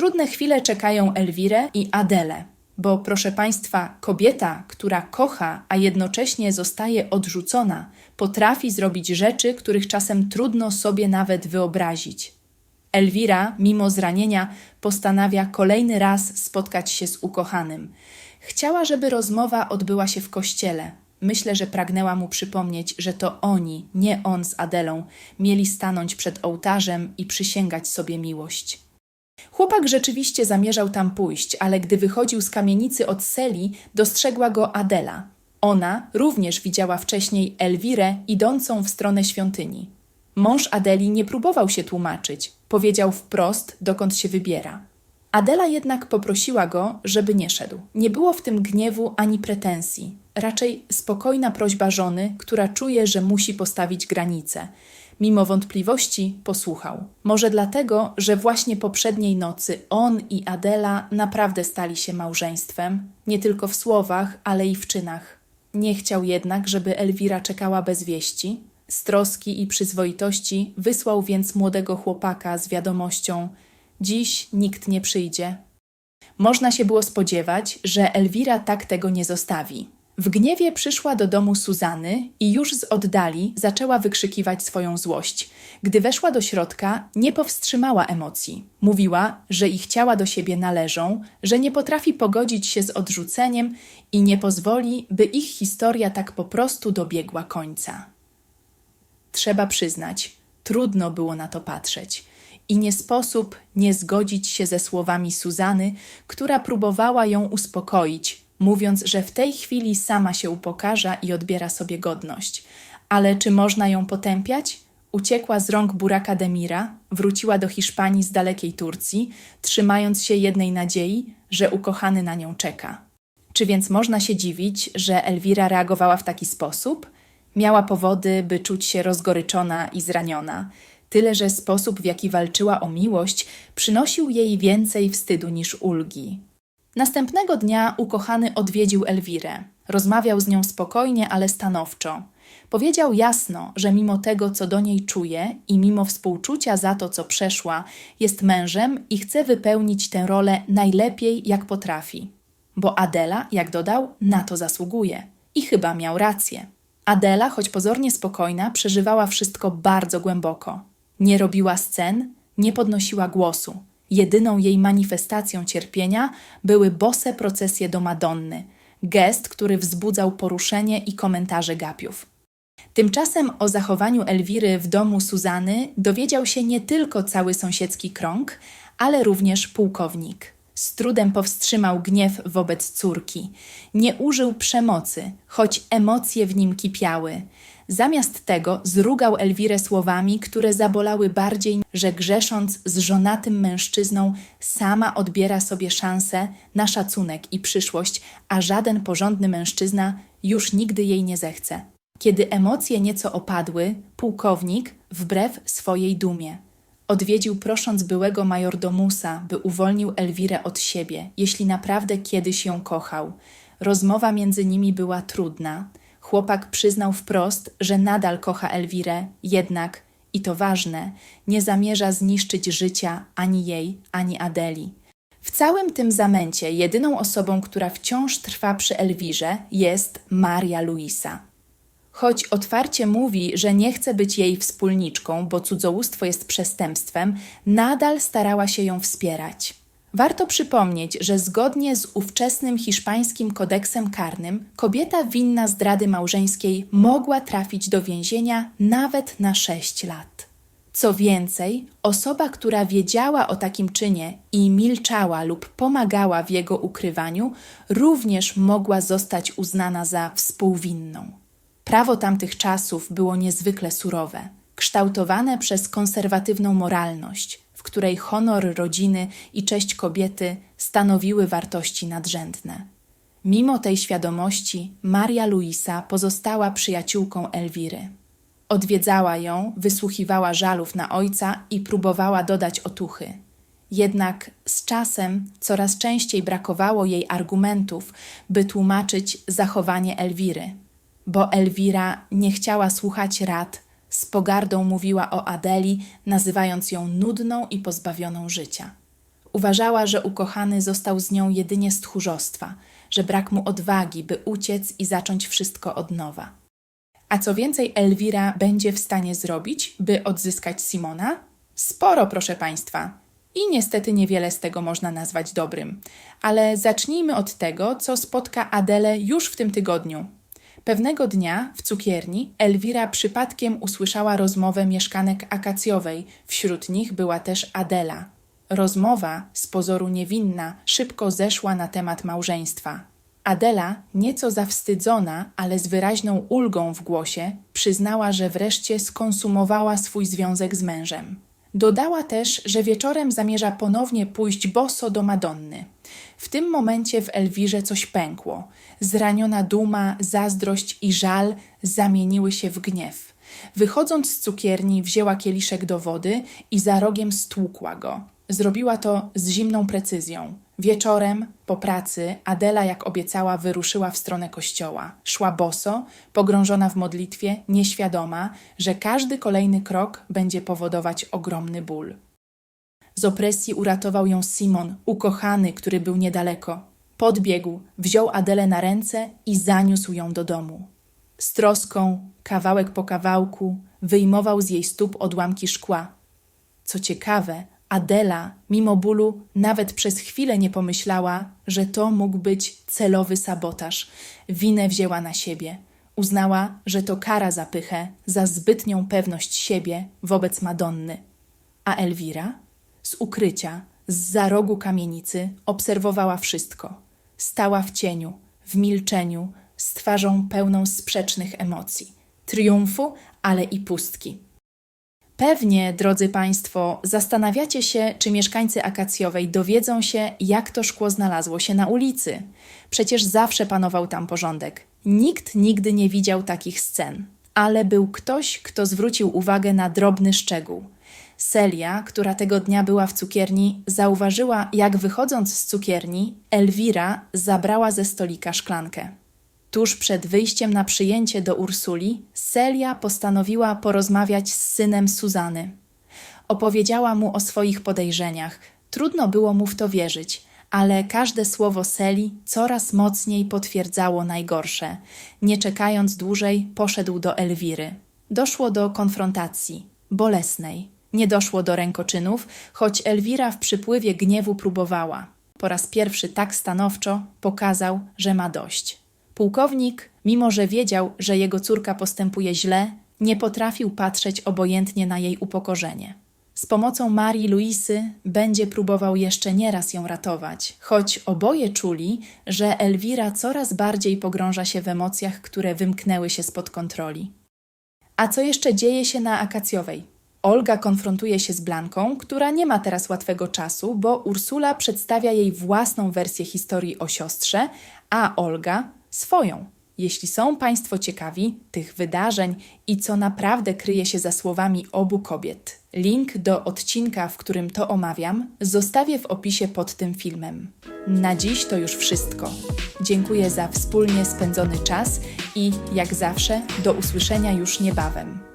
Trudne chwile czekają Elwirę i Adelę, bo proszę Państwa, kobieta, która kocha, a jednocześnie zostaje odrzucona, potrafi zrobić rzeczy, których czasem trudno sobie nawet wyobrazić. Elwira, mimo zranienia, postanawia kolejny raz spotkać się z ukochanym. Chciała, żeby rozmowa odbyła się w kościele. Myślę, że pragnęła mu przypomnieć, że to oni, nie on z Adelą, mieli stanąć przed ołtarzem i przysięgać sobie miłość. Chłopak rzeczywiście zamierzał tam pójść, ale gdy wychodził z kamienicy od celi, dostrzegła go Adela. Ona również widziała wcześniej Elwirę idącą w stronę świątyni. Mąż Adeli nie próbował się tłumaczyć, powiedział wprost, dokąd się wybiera. Adela jednak poprosiła go, żeby nie szedł. Nie było w tym gniewu ani pretensji, raczej spokojna prośba żony, która czuje, że musi postawić granice. Mimo wątpliwości posłuchał. Może dlatego, że właśnie poprzedniej nocy on i Adela naprawdę stali się małżeństwem, nie tylko w słowach, ale i w czynach. Nie chciał jednak, żeby Elwira czekała bez wieści. Z troski i przyzwoitości wysłał więc młodego chłopaka z wiadomością: Dziś nikt nie przyjdzie. Można się było spodziewać, że Elwira tak tego nie zostawi. W gniewie przyszła do domu Suzany i już z oddali zaczęła wykrzykiwać swoją złość. Gdy weszła do środka, nie powstrzymała emocji. Mówiła, że ich ciała do siebie należą, że nie potrafi pogodzić się z odrzuceniem i nie pozwoli, by ich historia tak po prostu dobiegła końca. Trzeba przyznać, trudno było na to patrzeć. I nie sposób nie zgodzić się ze słowami Suzany, która próbowała ją uspokoić, mówiąc, że w tej chwili sama się upokarza i odbiera sobie godność. Ale czy można ją potępiać? Uciekła z rąk Buraka Demira, wróciła do Hiszpanii z dalekiej Turcji, trzymając się jednej nadziei, że ukochany na nią czeka. Czy więc można się dziwić, że Elwira reagowała w taki sposób? Miała powody, by czuć się rozgoryczona i zraniona. Tyle, że sposób, w jaki walczyła o miłość, przynosił jej więcej wstydu niż ulgi. Następnego dnia ukochany odwiedził Elwirę. Rozmawiał z nią spokojnie, ale stanowczo. Powiedział jasno, że mimo tego, co do niej czuje i mimo współczucia za to, co przeszła, jest mężem i chce wypełnić tę rolę najlepiej, jak potrafi. Bo Adela, jak dodał, na to zasługuje. I chyba miał rację. Adela, choć pozornie spokojna, przeżywała wszystko bardzo głęboko. Nie robiła scen, nie podnosiła głosu. Jedyną jej manifestacją cierpienia były bose procesje do Madonny, gest, który wzbudzał poruszenie i komentarze gapiów. Tymczasem o zachowaniu Elwiry w domu Suzany dowiedział się nie tylko cały sąsiedzki krąg, ale również pułkownik. Z trudem powstrzymał gniew wobec córki. Nie użył przemocy, choć emocje w nim kipiały. Zamiast tego zrugał Elwirę słowami, które zabolały bardziej, że grzesząc z żonatym mężczyzną, sama odbiera sobie szansę na szacunek i przyszłość, a żaden porządny mężczyzna już nigdy jej nie zechce. Kiedy emocje nieco opadły, pułkownik, wbrew swojej dumie, odwiedził prosząc byłego majordomusa, by uwolnił Elwirę od siebie, jeśli naprawdę kiedyś ją kochał. Rozmowa między nimi była trudna. Chłopak przyznał wprost, że nadal kocha Elwirę, jednak, i to ważne, nie zamierza zniszczyć życia ani jej, ani Adeli. W całym tym zamęcie jedyną osobą, która wciąż trwa przy Elwirze, jest Maria Luisa. Choć otwarcie mówi, że nie chce być jej wspólniczką, bo cudzołóstwo jest przestępstwem, nadal starała się ją wspierać. Warto przypomnieć, że zgodnie z ówczesnym hiszpańskim kodeksem karnym, kobieta winna zdrady małżeńskiej mogła trafić do więzienia nawet na 6 lat. Co więcej, osoba, która wiedziała o takim czynie i milczała lub pomagała w jego ukrywaniu, również mogła zostać uznana za współwinną. Prawo tamtych czasów było niezwykle surowe, kształtowane przez konserwatywną moralność, w której honor rodziny i cześć kobiety stanowiły wartości nadrzędne. Mimo tej świadomości, Maria Luisa pozostała przyjaciółką Elwiry. Odwiedzała ją, wysłuchiwała żalów na ojca i próbowała dodać otuchy. Jednak z czasem coraz częściej brakowało jej argumentów, by tłumaczyć zachowanie Elwiry bo Elwira nie chciała słuchać rad, z pogardą mówiła o Adeli, nazywając ją nudną i pozbawioną życia. Uważała, że ukochany został z nią jedynie z tchórzostwa, że brak mu odwagi, by uciec i zacząć wszystko od nowa. A co więcej, Elwira będzie w stanie zrobić, by odzyskać Simona? Sporo, proszę Państwa. I niestety niewiele z tego można nazwać dobrym. Ale zacznijmy od tego, co spotka Adelę już w tym tygodniu. Pewnego dnia w cukierni Elwira przypadkiem usłyszała rozmowę mieszkanek akacjowej. Wśród nich była też Adela. Rozmowa, z pozoru niewinna, szybko zeszła na temat małżeństwa. Adela, nieco zawstydzona, ale z wyraźną ulgą w głosie, przyznała, że wreszcie skonsumowała swój związek z mężem. Dodała też, że wieczorem zamierza ponownie pójść boso do Madonny. W tym momencie w Elwirze coś pękło. Zraniona duma, zazdrość i żal zamieniły się w gniew. Wychodząc z cukierni, wzięła kieliszek do wody i za rogiem stłukła go. Zrobiła to z zimną precyzją. Wieczorem, po pracy, Adela, jak obiecała, wyruszyła w stronę kościoła. Szła boso, pogrążona w modlitwie, nieświadoma, że każdy kolejny krok będzie powodować ogromny ból. Z opresji uratował ją Simon, ukochany, który był niedaleko. Podbiegł, wziął Adelę na ręce i zaniósł ją do domu. Z troską, kawałek po kawałku, wyjmował z jej stóp odłamki szkła. Co ciekawe, Adela, mimo bólu, nawet przez chwilę nie pomyślała, że to mógł być celowy sabotaż. Winę wzięła na siebie. Uznała, że to kara za pychę, za zbytnią pewność siebie wobec Madonny. A Elwira? Z ukrycia, z za rogu kamienicy, obserwowała wszystko. Stała w cieniu, w milczeniu, z twarzą pełną sprzecznych emocji. Triumfu, ale i pustki. Pewnie, drodzy Państwo, zastanawiacie się, czy mieszkańcy Akacjowej dowiedzą się, jak to szkło znalazło się na ulicy. Przecież zawsze panował tam porządek. Nikt nigdy nie widział takich scen. Ale był ktoś, kto zwrócił uwagę na drobny szczegół. Celia, która tego dnia była w cukierni, zauważyła, jak wychodząc z cukierni, Elwira zabrała ze stolika szklankę. Tuż przed wyjściem na przyjęcie do Ursuli, Celia postanowiła porozmawiać z synem Suzany. Opowiedziała mu o swoich podejrzeniach. Trudno było mu w to wierzyć, ale każde słowo Celi coraz mocniej potwierdzało najgorsze. Nie czekając dłużej, poszedł do Elwiry. Doszło do konfrontacji, bolesnej. Nie doszło do rękoczynów, choć Elwira w przypływie gniewu próbowała. Po raz pierwszy tak stanowczo pokazał, że ma dość. Pułkownik, mimo że wiedział, że jego córka postępuje źle, nie potrafił patrzeć obojętnie na jej upokorzenie. Z pomocą Marii Luisy będzie próbował jeszcze nieraz ją ratować, choć oboje czuli, że Elwira coraz bardziej pogrąża się w emocjach, które wymknęły się spod kontroli. A co jeszcze dzieje się na Akacjowej? Olga konfrontuje się z Blanką, która nie ma teraz łatwego czasu, bo Ursula przedstawia jej własną wersję historii o siostrze, a Olga swoją. Jeśli są Państwo ciekawi tych wydarzeń i co naprawdę kryje się za słowami obu kobiet, link do odcinka, w którym to omawiam, zostawię w opisie pod tym filmem. Na dziś to już wszystko. Dziękuję za wspólnie spędzony czas i, jak zawsze, do usłyszenia już niebawem.